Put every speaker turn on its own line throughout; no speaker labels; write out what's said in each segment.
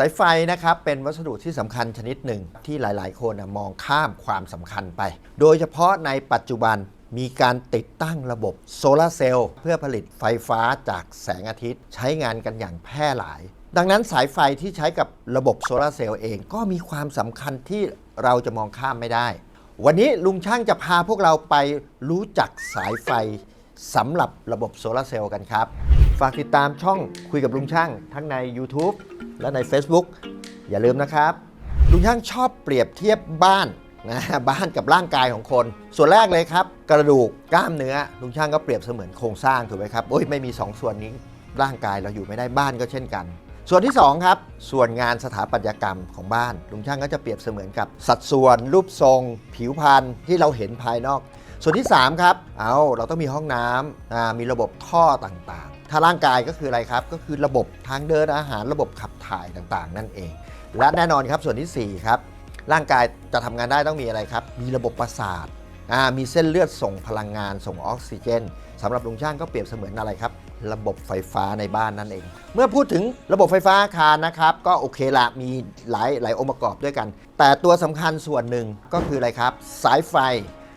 สายไฟนะครับเป็นวัสดุที่สำคัญชนิดหนึ่งที่หลาย ๆ คนมองข้ามความสำคัญไป โดยเฉพาะในปัจจุบันมีการติดตั้งระบบโซลาร์เซลล์เพื่อผลิตไฟฟ้าจากแสงอาทิตย์ ใช้งานกันอย่างแพร่หลาย ดังนั้นสายไฟที่ใช้กับระบบโซลาร์เซลล์เองก็มีความสำคัญที่เราจะมองข้ามไม่ได้ วันนี้ลุงช่างจะพาพวกเราไปรู้จักสายไฟสำหรับระบบโซลาร์เซลล์กันครับ ฝากติดตามช่องคุยกับลุงช่างทั้งใน YouTube และใน Facebook อย่าลืมนะครับลุงช่างชอบเปรียบเทียบบ้านนะบ้านกับร่างกายของคน ส่วนแรกเลยครับ กระดูกกล้ามเนื้อลุงช่างก็เปรียบเสมือนโครงสร้างถูกไหมครับโอ้ยไม่มีสองส่วนนี้ร่างกายเราอยู่ไม่ได้บ้านก็เช่นกัน ส่วนที่สองครับ ส่วนงานสถาปัตยกรรมของบ้าน ลุงช่างก็จะเปรียบเสมือนกับสัดส่วน รูปทรง ผิวพรรณที่เราเห็นภายนอก ส่วนที่ 3 ครับ เอาเราต้องมีห้องน้ำมีระบบท่อต่าง ถ้าร่างกายก็คืออะไรครับ ก็คือระบบทางเดินอาหารระบบขับถ่ายต่างๆ นั่นเอง และแน่นอนครับส่วนทีสี่4ครับร่างกายจะทำงานได้ต้องมีอะไรครับ มีระบบประสาทมีเส้นเลือดส่งพลังงานส่งออกซิเจนสำหรับลุงช่างก็เปรียบเสมือนอะไรครับ ระบบไฟฟ้าในบ้านนั่นเอง เมื่อพูดถึงระบบไฟฟ้าอาคารนะครับ ก็โอเคละมีหลายหลายองค์ประกอบด้วยกัน แต่ตัวสำคัญส่วนหนึ่งก็คืออะไรครับ สายไฟ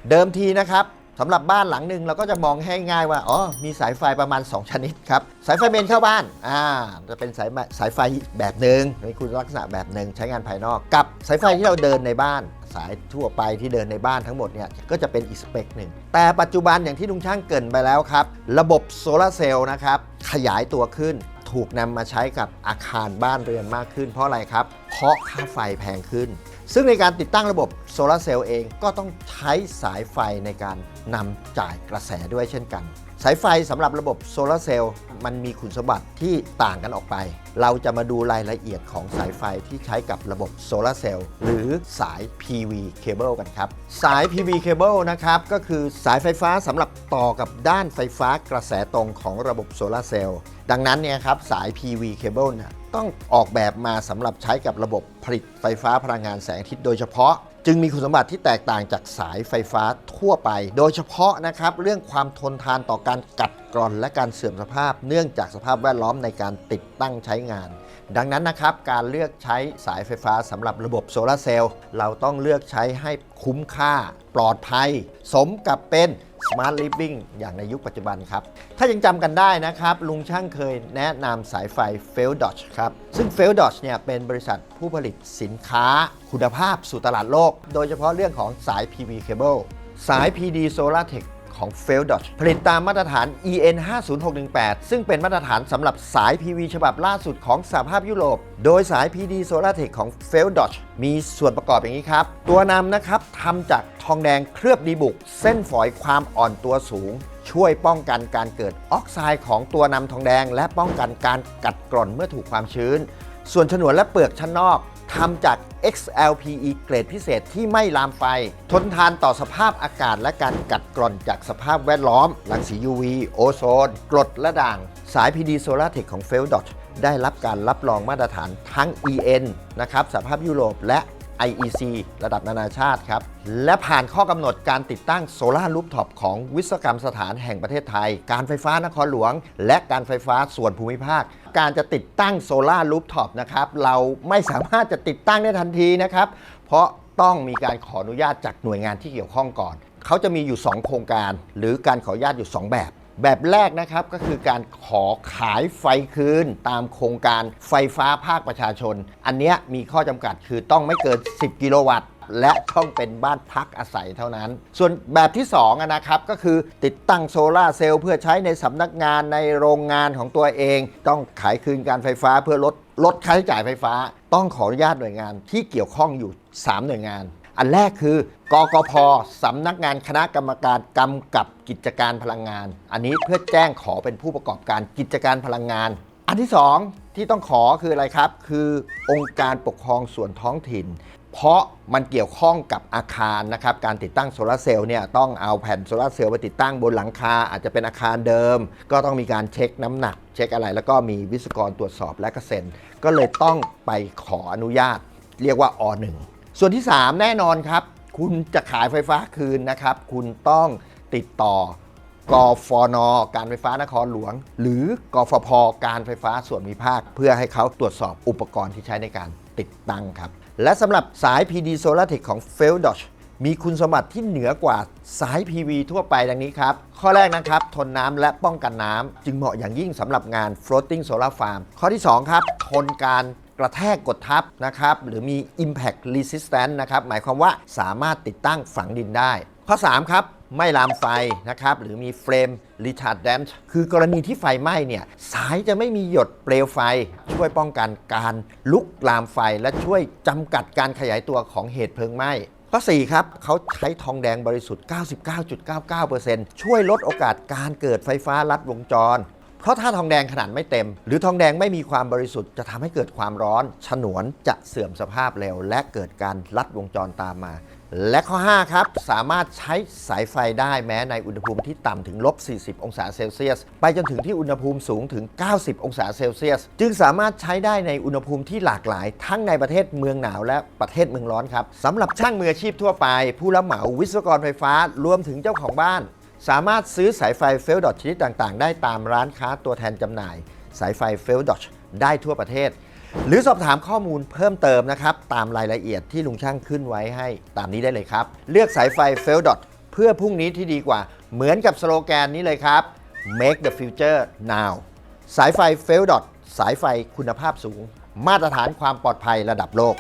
เดิมทีนะครับ สำหรับบ้านหลังหนึ่งเราก็จะมองให้ง่ายว่าอ๋อมีสายไฟประมาณ 2 ชนิดครับสายไฟเมนเข้าบ้านอ่าจะเป็นสายสายไฟแบบหนึ่งมีคุณลักษณะแบบหนึ่งใช้งานภายนอก กับสายไฟที่เราเดินในบ้าน สายทั่วไปที่เดินในบ้านทั้งหมดเนี่ยก็จะเป็นอีกสเปคหนึ่งแต่ปัจจุบันอย่างที่ลุงช่างเกินไปแล้วครับ ระบบโซลาร์เซลล์นะครับขยายตัวขึ้นถูกนำมาใช้กับอาคารบ้านเรือนมากขึ้น เพราะอะไรครับ เพราะค่าไฟแพงขึ้น ซึ่งในการติดตั้งระบบโซลาร์เซลล์เองก็ต้องใช้สายไฟในการนำจ่ายกระแสด้วยเช่นกัน สายไฟสำหรับระบบโซลาร์เซลล์มันมีคุณสมบัติที่ต่างกันออกไป เราจะมาดูรายละเอียดของสายไฟที่ใช้กับระบบโซลาร์เซลล์หรือสาย PV cable กันครับ สาย PV cable นะครับก็คือสายไฟฟ้าสำหรับต่อกับด้านไฟฟ้ากระแสตรงของระบบโซลาร์เซลล์ดังนั้นเนี่ยครับสาย PV cable เนี่ย ต้องออกแบบมาสำหรับใช้กับระบบผลิตไฟฟ้าพลังงานแสงอาทิตย์โดยเฉพาะ จึงมีคุณสมบัติที่แตกต่างจากสายไฟฟ้าทั่วไป โดยเฉพาะนะครับเรื่องความทนทานต่อการกัดกร่อนและการเสื่อมสภาพ เนื่องจากสภาพแวดล้อมในการติดตั้งใช้งาน ดังนั้นนะครับการเลือกใช้สายไฟฟ้าสำหรับระบบโซลาร์เซลล์เราต้องเลือกใช้ให้คุ้มค่า ปลอดภัย สมกับเป็น Smart Living อย่างในยุคปัจจุบันครับ ถ้ายังจำกันได้นะครับ ลุงช่างเคยแนะนำสายไฟ f e l d o t c h ครับ ซึ่ง f e l d o t c h เนี่ยเป็นบริษัทผู้ผลิตสินค้าคุณภาพสู่ตลาดโลก โดยเฉพาะเรื่องของสาย PV cable สาย PD Solar Tech ของ f e l d o t c h ผลิตตามมาตรฐาน EN 50618 ซึ่งเป็นมาตรฐานสำหรับสาย PV ฉบับล่าสุดของสหภาพยุโรป โดยสาย PD Solar Tech ของ f e l d o t c h มีส่วนประกอบอย่างนี้ครับ ตัวนำนะครับทำจากทองแดงเคลือบดีบุก เส้นฝอยความอ่อนตัวสูง ช่วยป้องกันการเกิดออกไซด์ของตัวนำทองแดง และป้องกันการกัดกร่อนเมื่อถูกความชื้น ส่วนฉนวนและเปลือกชั้นนอก ทำจาก XLPE เกรดพิเศษที่ไม่ลามไฟ ทนทานต่อสภาพอากาศและการกัดกร่อนจากสภาพแวดล้อม รังสี UV โอโซน กรดและด่าง สาย PD Solar Tech ของ f e l d o t ได้รับการรับรองมาตรฐานทั้ง EN นะครับสหภาพยุโรปและ IEC ระดับนานาชาติครับ และผ่านข้อกำหนดการติดตั้งโซลารูฟท็อปของวิศวกรรมสถานแห่งประเทศไทย การไฟฟ้านครหลวง และการไฟฟ้าส่วนภูมิภาค การจะติดตั้งโซลารูฟท็อปนะครับ เราไม่สามารถจะติดตั้งได้ทันทีนะครับ เพราะต้องมีการขออนุญาตจากหน่วยงานที่เกี่ยวข้องก่อน เขาจะมีอยู่ 2 โครงการ หรือการขออนุญาตอยู่ 2 แบบ แบบแรกนะครับก็คือการขอขายไฟคืน ตามโครงการไฟฟ้าภาคประชาชน อันเนี้ยมีข้อจำกัดคือต้องไม่เกิน 10 กิโลวัตต์ และต้องเป็นบ้านพักอาศัยเท่านั้น ส่วนแบบที่2อะนะครับก็คือติดตั้งโซลาร์เซลล์เพื่อใช้ในสำนักงานในโรงงานของตัวเอง ต้องขายคืนการไฟฟ้าเพื่อลดลดค่าใช้จ่ายไฟฟ้า ต้องขออนุญาตหน่วยงานที่เกี่ยวข้องอยู่ 3 หน่วยงาน อันแรกคือกกพสำนักงานคณะกรรมการกำกับกิจการพลังงาน อันนี้เพื่อแจ้งขอเป็นผู้ประกอบการกิจการพลังงาน อันที่ 2 ที่ต้องขอคืออะไรครับ คือองค์การปกครองส่วนท้องถิ่น เพราะมันเกี่ยวข้องกับอาคารนะครับ การติดตั้งโซลาร์เซลล์เนี่ยต้องเอาแผ่นโซลาร์เซลล์ไปติดตั้งบนหลังคา อาจจะเป็นอาคารเดิม ก็ต้องมีการเช็คน้ำหนัก เช็คอะไรแล้วก็มีวิศวกรตรวจสอบและก็เซ็นก็เลยต้องไปขออนุญาต เรียกว่าอ1 ส่วนที่ 3 แน่นอนครับ คุณจะขายไฟฟ้าคืนนะครับ คุณต้องติดต่อกกฟนการไฟฟ้านครหลวง หรือกฟพการไฟฟ้าส่วนมิภาค เพื่อให้เขาตรวจสอบอุปกรณ์ที่ใช้ในการติดตั้งครับ และสำหรับสาย PD Solar Tech ของ f e l d o s h มีคุณสมบัติที่เหนือกว่าสาย PV ทั่วไปดังนี้ครับ ข้อแรกนะครับ ทนน้ำและป้องกันน้ำจึงเหมาะอย่างยิ่งสำหรับงาน floating solar farm ข้อที่ 2 ครับ ทนการ กระแทกกดทับนะครับหรือมี impact resistance นะครับหมายความว่าสามารถติดตั้งฝังดินได้ ข้อ 3 ครับไม่ลามไฟนะครับหรือมีเฟรม retardant คือกรณีที่ไฟไหม้เนี่ยสายจะไม่มีหยดเปลวไฟ ช่วยป้องกันการลุกลามไฟและช่วยจำกัดการขยายตัวของเหตุเพลิงไหม้ข้อ4ครับเขาใช้ทองแดงบริสุทธิ์ 99.99%ช่วยลดโอกาสการเกิดไฟฟ้าลัดวงจร เพราะถ้าทองแดงขนาดไม่เต็ม หรือทองแดงไม่มีความบริสุทธิ์จะทำให้เกิดความร้อน ฉนวนจะเสื่อมสภาพเร็ว และเกิดการลัดวงจรตามมา และข้อ 5 ครับ สามารถใช้สายไฟได้แม้ในอุณหภูมิที่ต่ำถึงลบ 40 องศาเซลเซียส ไปจนถึงที่อุณหภูมิสูงถึง 90 องศาเซลเซียส จึงสามารถใช้ได้ในอุณหภูมิที่หลากหลาย ทั้งในประเทศเมืองหนาวและประเทศเมืองร้อนครับสำหรับช่างมืออาชีพทั่วไป ผู้รับเหมาวิศวกรไฟฟ้ารวมถึงเจ้าของบ้าน สามารถซื้อสายไฟเฟลดอทชนิดต่างๆ ได้ตามร้านค้าตัวแทนจำหน่าย สายไฟเฟลดอทได้ทั่วประเทศ หรือสอบถามข้อมูลเพิ่มเติมนะครับ ตามรายละเอียดที่ลุงช่างขึ้นไว้ให้ตามนี้ได้เลยครับ เลือกสายไฟเฟลดอทเพื่อพรุ่งนี้ที่ดีกว่า เหมือนกับสโลแกนนี้เลยครับ make the future now สายไฟเฟลดอทสายไฟคุณภาพสูง มาตรฐานความปลอดภัยระดับโลก